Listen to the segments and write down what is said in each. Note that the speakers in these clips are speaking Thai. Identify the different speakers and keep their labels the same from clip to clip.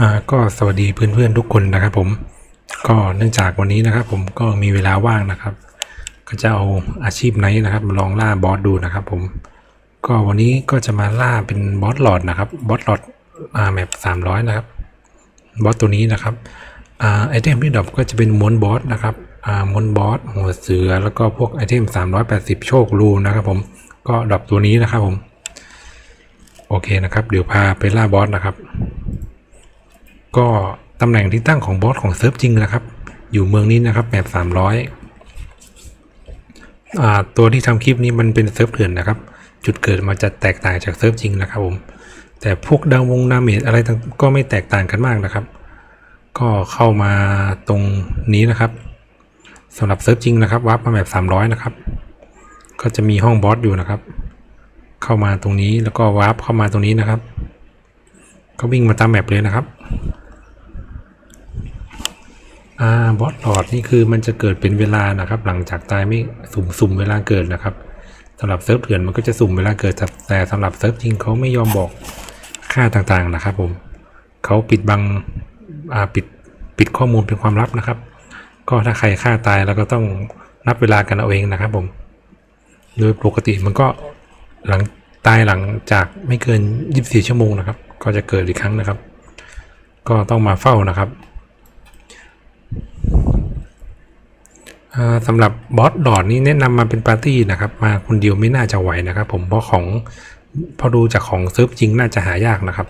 Speaker 1: อ่าก็สวัสดีเพื่อนๆทุกคนนะครับผมก็เนื่องจากวันนี้นะครับ ผมก็มีเวลาว่างนะครับ ก็จะเอาอาชีพไหนนะครับมาลองล่าบอสดูนะครับ ผม ก็วันนี้ก็จะมาล่าเป็นบอสหลอดนะครับบอสหลอดอ่าแมปสามร้อยนะครับบอสตัวนี้นะครับอ่าไอเทมที่ดรอปก็จะเป็นม้วนบอสนะครับอ่าม้วนบอสหัวเสือแล้วก็พวกไอเทม380โชครูนะครับ ผมก็ดรอปตัวนี้นะครับผมโอเคนะครับ เดี๋ยวพาไปล่าบอสนะครับ ก็ตำแหน่งที่ตั้งของบอสของเซิร์ฟจริงนะครับ อยู่เมืองนี้นะครับแบบ300อ่าตัวที่ทำคลิปนี้มันเป็นเซิร์ฟเถื่อนนะครับ จุดเกิดมันจะแตกต่างจากเซิร์ฟจริงนะครับผมแต่พวกดาวงดาเมจอะไรต่างก็ไม่แตกต่างกันมากนะครับ ก็เข้ามาตรงนี้นะครับสำหรับเซิร์ฟจริงนะครับวับมาแบบ300นะครับ ก็จะมีห้องบอสอยู่นะครับ เข้ามาตรงนี้แล้วก็วาร์ปเข้ามาตรงนี้นะครับ ก็วิ่งมาตามแมปเลยนะครับ อ่าบอสหลอดนี่คือมันจะเกิดเป็นเวลานะครับ หลังจากตายไม่สุ่มสุ่มเวลาเกิดนะครับสำหรับเซิร์ฟเถื่อนมันก็จะสุ่มเวลาเกิดแต่แต่สำหรับเซิร์ฟจริงเขาไม่ยอมบอกค่าต่างๆนะครับ ผมเขาปิดบังอ่าปิดปิดข้อมูลเป็นความลับนะครับ ก็ถ้าใครฆ่าตายแล้วก็ต้องนับเวลากันเอาเองนะครับ ผม โดยปกติมันก็หลังตายหลังจากไม่เกิน 24 ชั่วโมงนะครับ ก็จะเกิดอีกครั้งนะครับ ก็ต้องมาเฝ้านะครับอ่า สำหรับบอสดอดนี้แนะนำมาเป็นปาร์ตี้นะครับ มาคนเดียวไม่น่าจะไหวนะครับ ผมเพราะของพอดูจากของเซิร์ฟจริงน่าจะหายากนะครับ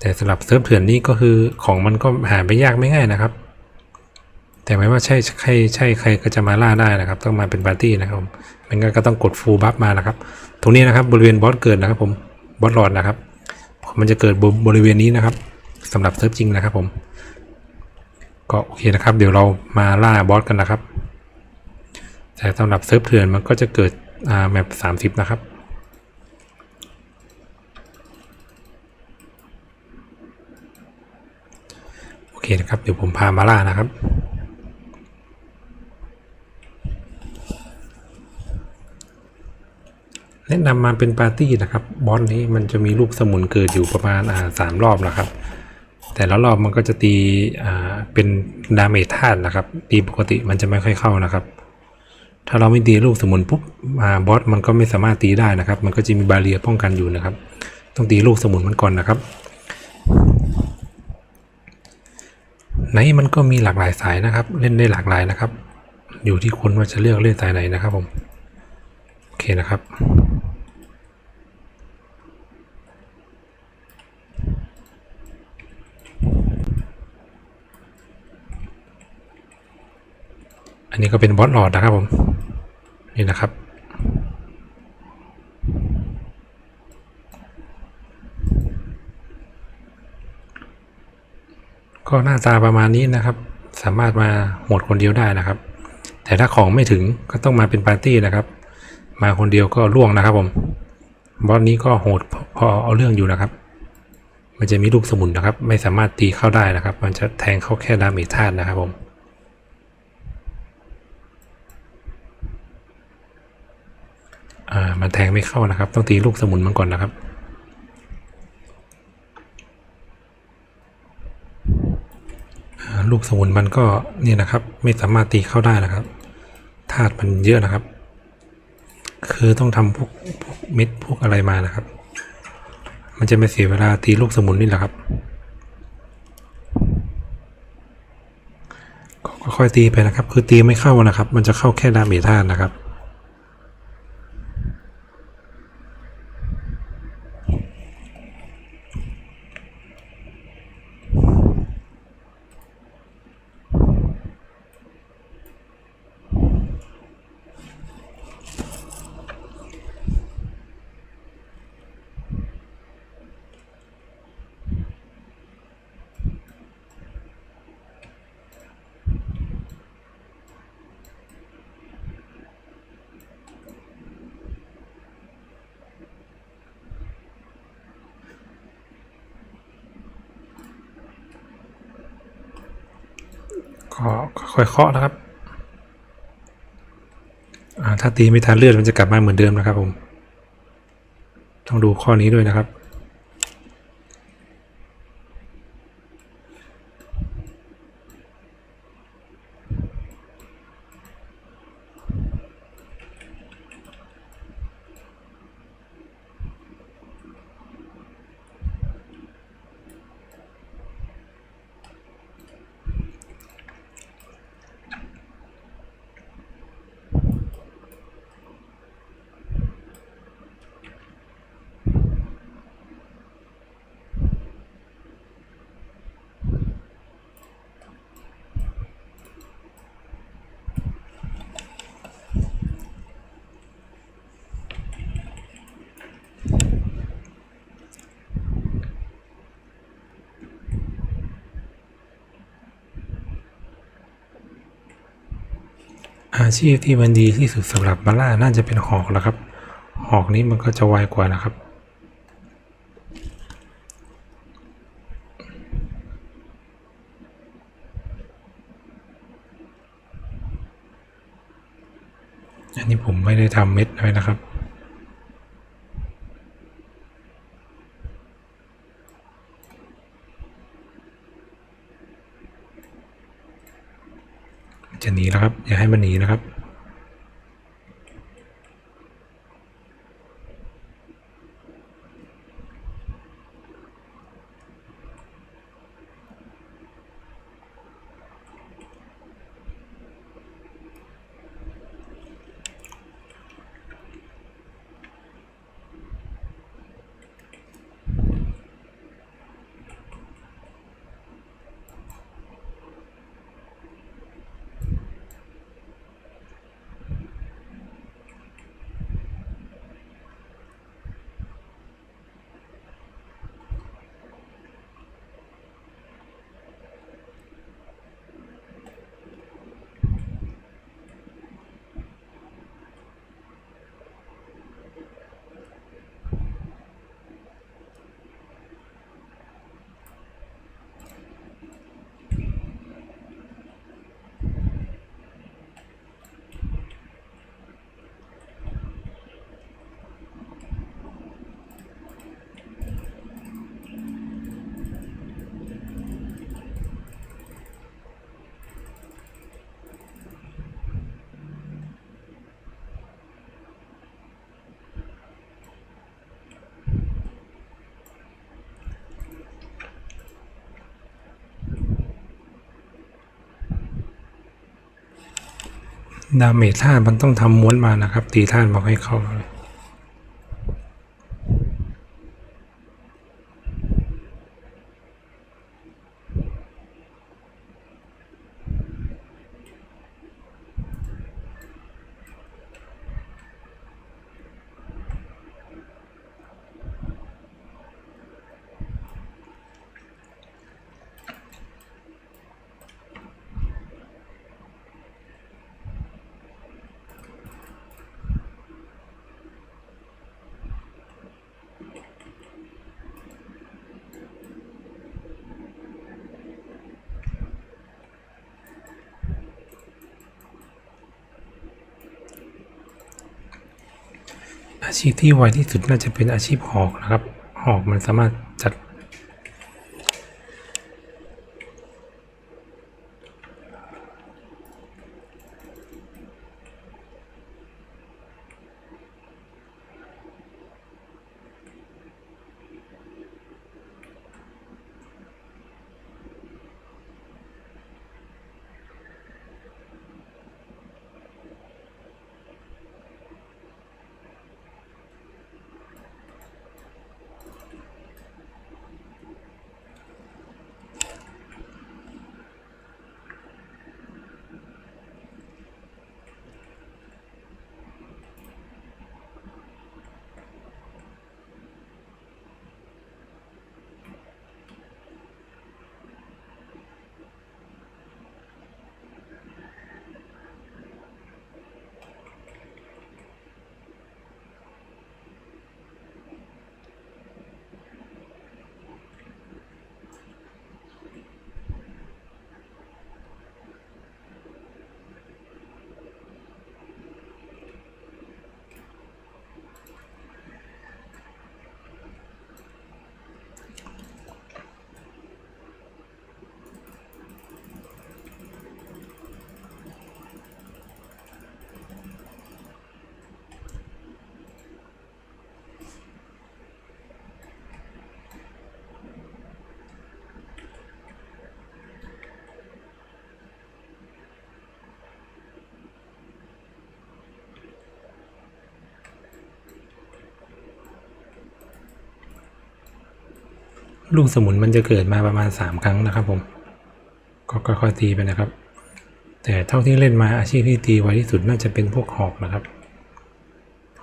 Speaker 1: แต่สำหรับเซิร์ฟเถื่อนนี่ก็คือของมันก็หาไม่ยากไม่ง่ายนะครับ แต่ไม่ว่าใช่ใครใช่ใครก็จะมาล่าได้นะครับ ต้องมาเป็นปาร์ตี้นะครับมันก็ต้องกดฟูลบัฟมานะครับ ตรงนี้นะครับบริเวณบอสเกิดนะครับ ผมบอสหลอดนะครับ มันจะเกิดบบริเวณนี้นะครับสำหรับเซิร์ฟจริงนะครับ ผม ก็โอเคนะครับ เดี๋ยวเรามาล่าบอสกันนะครับ แต่สำหรับเซิร์ฟเถื่อนมันก็จะเกิดแมปสามสิบนะครับโอเคนะครับ เดี๋ยวผมพามาล่านะครับแนะนำมาเป็นปาร์ตี้นะครับบอสนี้มันจะมีลูกสมุนเกิดอยู่ประมาณอ่าสามรอบนะครับ แต่ละรอบมันก็จะตีอ่าเป็นดาเมจธาตุนะครับตีปกติมันจะไม่ค่อยเข้านะครับ ถ้าเราไม่ตีลูกสมุนปุ๊บอ่าบอสมันก็ไม่สามารถตีได้นะครับ มันก็จะมีบาเรียป้องกันอยู่นะครับ ต้องตีลูกสมุนมันก่อนนะครับไหนมันก็มีหลากหลายสายนะครับ เล่นได้หลากหลายนะครับ อยู่ที่คนว่าจะเลือกเล่นสายไหนนะครับผมโอเคนะครับอันนี้ก็เป็นบอสหลอดนะครับผม นี่นะครับ ก็หน้าตาประมาณนี้นะครับ สามารถมาโหมดคนเดียวได้นะครับ แต่ถ้าของไม่ถึงก็ต้องมาเป็นปาร์ตี้นะครับ มาคนเดียวก็ล่วงนะครับผมบอสนี้ก็โหดพอพอเอาเรื่องอยู่นะครับ มันจะมีลูกสมุนนะครับ ไม่สามารถตีเข้าได้นะครับ มันจะแทงเข้าแค่ดาเมจธาตุนะครับผม อ่ามันแทงไม่เข้านะครับ ต้องตีลูกสมุนมันก่อนนะครับ ลูกสมุนมันก็นี่นะครับ ไม่สามารถตีเข้าได้นะครับธาตุมันเยอะนะครับ คือต้องทำพวกพวกเม็ดพวกอะไรมานะครับ มันจะไม่เสียเวลาตีลูกสมุนนี่แหละครับก็ค่อยๆตีไปนะครับ คือตีไม่เข้านะครับ มันจะเข้าแค่ดาเมจธาตุนะครับ ก็ค่อยเคาะนะครับถ้าตีไม่ทันเลือดมันจะกลับมาเหมือนเดิมนะครับผม ต้องดูข้อนี้ด้วยนะครับ อาชีพที่มันดีที่สุดสำหรับมาล่าน่าจะเป็นหอกแล้วครับ หอกนี้มันก็จะไวกว่านะครับอันนี้ผมไม่ได้ทำเม็ดไว้นะครับ จะหนีแล้วครับ อย่าให้มันหนีนะครับ ดาเมจท่าตุมันต้องทำม้วนมานะครับ ตีท่านบอกให้เข้า อาชีพที่ไวที่สุดน่าจะเป็นอาชีพหอกนะครับ หอกมันสามารถ ลูกสมุนมันจะเกิดมาประมาณ 3 ครั้งนะครับผม ก็ค่อยๆตีไปนะครับ แต่เท่าที่เล่นมาอาชีพที่ตีไวที่สุดน่าจะเป็นพวกหอกนะครับ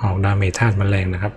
Speaker 1: หอกดาเมจธาตุมันแรงนะครับ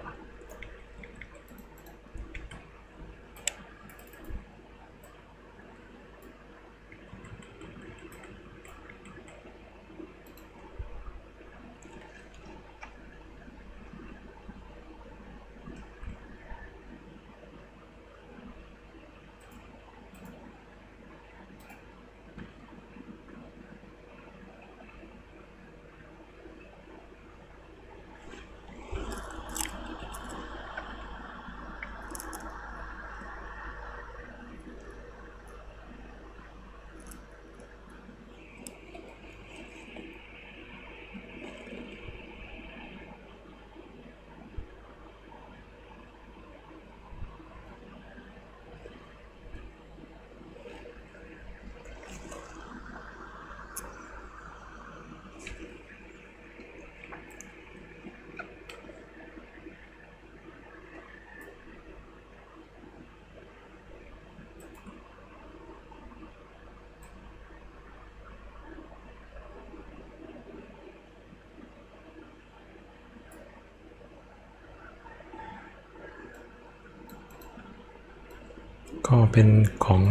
Speaker 1: ก็เป็นของ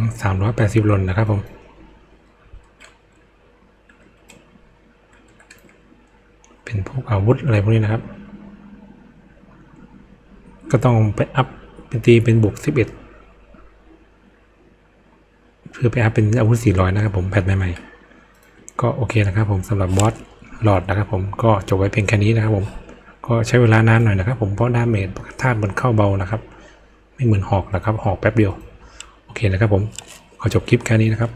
Speaker 1: 380ลนนะครับผม เป็นพวกอาวุธอะไรพวกนี้นะครับ ก็ต้องไปอัพเป็นตีเป็นบวก 11 เพื่อไปอัพเป็นอาวุธ 400 นะครับผมแพทใหม่ๆ ก็โอเคนะครับผมสำหรับบอสหลอดนะครับผมก็จบไว้เพียงแค่นี้นะครับผมก็ใช้เวลานานหน่อยนะครับผมเพราะดาเมจธาตุมันเข้าเบานะครับ ไม่เหมือนหอกนะครับหอกแป๊บเดียว โอเคนะครับผมขอจบคลิปแค่นี้นะครับ